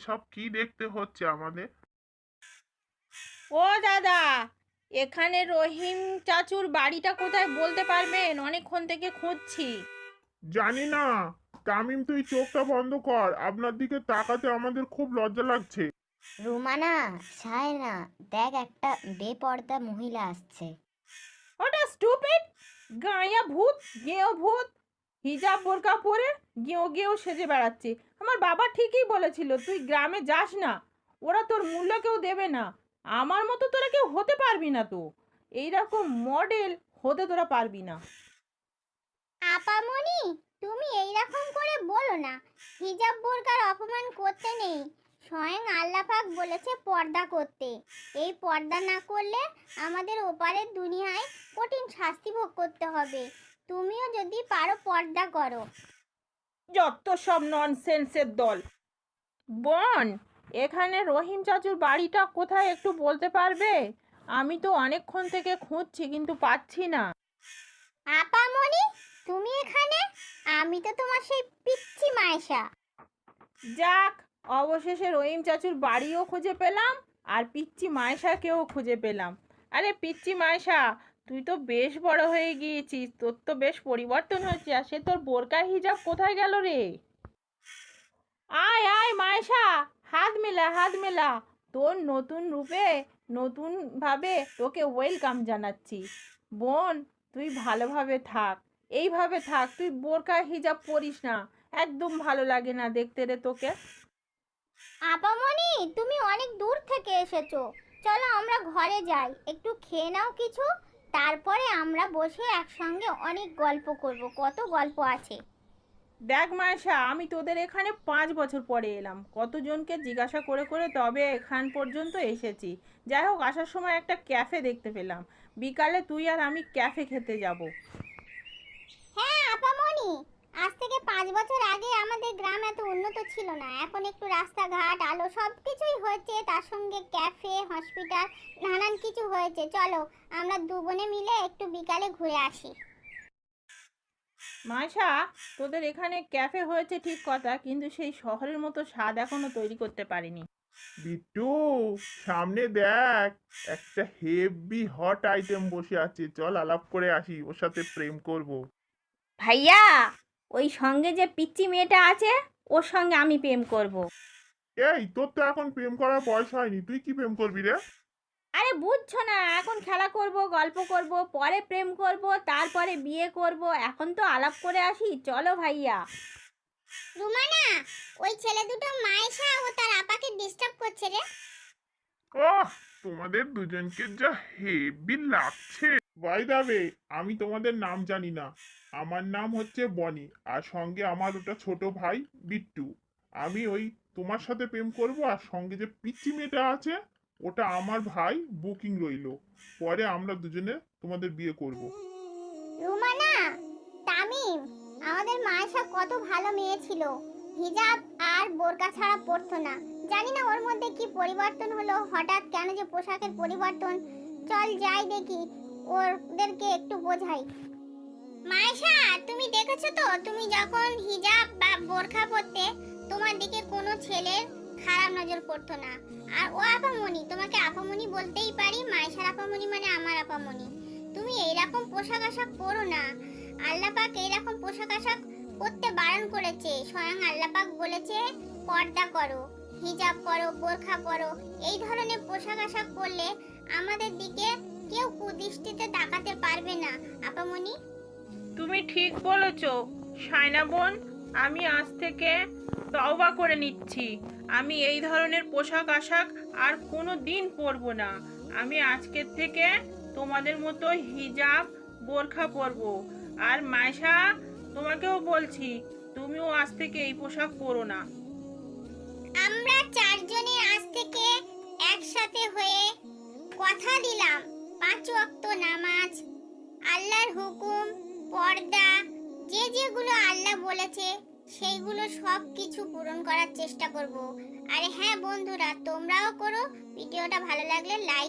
এসব কি দেখতে হচ্ছে আমাদের? ও দাদা এখানে রহিম চাচুর বাড়িটা কোথায় বলতে পারবেন? অনেকক্ষণ থেকে খুঁজছি। জানি না। তামিম তুই চোখটা বন্ধ কর। আপনার দিকে তাকাতে আমাদের খুব লজ্জা লাগছে। রুমানা সায়না দেখ একটা বেপর্দা মহিলা আসছে। ওটা স্টুপিড গাঁয়া ভূত গেও ভূত। হিজাব বোরকা পরে গেঁয়ো গেঁয়ো সেজে বেড়াচ্ছে। আমার বাবা ঠিকই বলেছিল, তুই গ্রামে যাস না, ওরা তোর মূল্য কেউ দেবে না। আমার মতো তোরা কেউ হতে পারবি না তো। এইরকম মডেল হতে তোরা পারবি না। আপামনি তুমি এইরকম করে বলো না, হিজাব বোরকার অপমান করতে নেই। স্বয়ং আল্লাহ পাক বলেছে পর্দা করতে। এই পর্দা না করলে আমাদের ওপারের দুনিয়ায় কঠিন শাস্তি ভোগ করতে হবে। তুমিও যদি পারো পর্দা করো। যত সব ননসেন্সের দল। বন এখানে রহিম চাচুর বাড়িটা কোথায় একটু বলতে পারবে? আমি তো অনেকক্ষণ থেকে খুঁজছি কিন্তু পাচ্ছি না। আপামনি তুমি এখানে? আমি তো তোমার সেই পিচ্ছি মায়েশা। যাক অবশেষে রহিম চাচুর বাড়িও খুঁজে পেলাম আর পিচ্ছি মায়েশাকেও খুঁজে পেলাম। আরে পিচ্ছি মায়েশা তুই তো বেশ বড় হয়ে গিয়েছিস, তোর তো বেশ পরিবর্তন হয়েছে, আর সে তোর বোরকা হিজাব কোথায় গেল রে? আয় আয় মায়েশা, হাত মেলা হাত মেলা। তোর নতুন রূপে, নতুনভাবে তোকে ওয়েলকাম জানাচ্ছি। বোন, তুই ভালোভাবে থাক, এইভাবে থাক, তুই বোরকা হিজাব পরিস না, একদম ভালো লাগে না দেখতে রে তোকে। আপামনি তুমি অনেক দূর থেকে এসেছ। চলো আমরা ঘরে যাই, একটু খেয়ে নাও কিছু। তারপরে আমরা বসে একসঙ্গে অনেক গল্প করব। কত গল্প আছে? দেখ মায়েশা আমি তোদের এখানে পাঁচ বছর পরে এলাম। কতজনকে জিজ্ঞাসা করে করে তবে এখান পর্যন্ত এসেছি। যাই হোক আসার সময় একটা ক্যাফে দেখতে পেলাম। বিকালে তুই আর আমি ক্যাফে খেতে যাব। হ্যাঁ আপামনি। আজ থেকে পাঁচ বছর আগে আমাদের গ্রাম এত উন্নত ছিল না। এখন একটু রাস্তাঘাট আলো সব কিছুই হয়েছে তার সঙ্গে ক্যাফে হসপিটাল নানান কিছু হয়েছে। চলো আমরা দু বোনে মিলে একটু বিকালে ঘুরে আসি। মায়েশা তোদের এখানে ক্যাফে হয়েছে ঠিক কথা কিন্তু সেই শহরের মতো স্বাদ এখনও তৈরি করতে পারিনি। বিট্টু সামনে দেখ একটা হেভি হট আইটেম বসে আছে। চল আলাপ করে আসি ওর সাথে প্রেম করব। ভাইয়া ওই সঙ্গে যে পিচ্চি মেয়েটা আছে ওর সঙ্গে আমি প্রেম করব। এই তোর তো এখন প্রেম করার বয়স হয়নি। তুই কি প্রেম করবি রে? আরে বুঝছ না এখন খেলা করব গল্প করব পরে প্রেম করব তারপরে বিয়ে করব এখন তো আলাপ করে আসি চলো ভাইয়া। রুমানা ওই ছেলে দুটো মায়েশা ও তার আপাকে ডিস্টার্ব করছে রে। ওহ তোমাদের দুজনকে যা হেভি লাগছে। বাই দাবে আমি তোমাদের নাম জানি না। আমার নাম হচ্ছে বনি, আর সঙ্গে আমার ওটা ছোট ভাই বিট্টু। আমি ওই তোমার সাথে প্রেম করব, আর সঙ্গে যে পিচ্চি মেয়েটা আছে, ওটা আমার ভাই বুকিং রইল। পরে আমরা দুজনে তোমাদের বিয়ে করব। রুমানা, তামিম, আমাদের মায়েশা কত ভালো মেয়ে ছিল। হিজাব আর বোরকা ছাড়া পরতো না। জানি না ওর মধ্যে কি পরিবর্তন হলো, হঠাৎ কেন যে পোশাকের পরিবর্তন। চল যাই দেখি, ওদেরকে একটু বোঝাই। মায়েশা, তুমি দেখেছ তো? তুমি যখন হিজাব বা বোরখা পরতে, তোমার দিকে কোনো ছেলের খারাপ নজর পড়তো না। আর ও আপামনি, তোমাকে আপামনি বলতেই পারি, মায়েশার আপামনি মানে আমার আপামনি। তুমি এইরকম পোশাক আশাক পরো না। আল্লাহ পাক এইরকম পোশাক আশাক পরতে বারণ করেছে। স্বয়ং আল্লাহ পাক বলেছে, পর্দা করো, হিজাব পরো, বোরখা পরো। এই ধরনের পোশাক আশাক পরলে আমাদের দিকে কেউ কুদৃষ্টিতে তাকাতে পারবে না। আপামনি তুমি ঠিক বলেছ, সায়না বোন, আমি আজ থেকে তওবা করে নিচ্ছি। আমি এই ধরনের পোশাক আশাক আর কোনো দিন পরবো না। আমি আজকের থেকে তোমাদের মতো হিজাব বোরখা পরবো। আর মায়শা, তোমাকেও বলছি, তুমিও আজ থেকে এই পোশাক পরো না। আমরা চারজনে আজ থেকে একসাথে হয়ে কথা দিলাম। পাঁচ ওয়াক্ত নামাজ, আল্লাহর হুকুম পর্দা, যে যেগুলো আল্লাহ বলেছে, সেইগুলো সব কিছু পূরণ করার চেষ্টা করব। আর হ্যাঁ বন্ধুরা, তোমরাও করো। ভিডিওটা ভালো লাগলে লাইক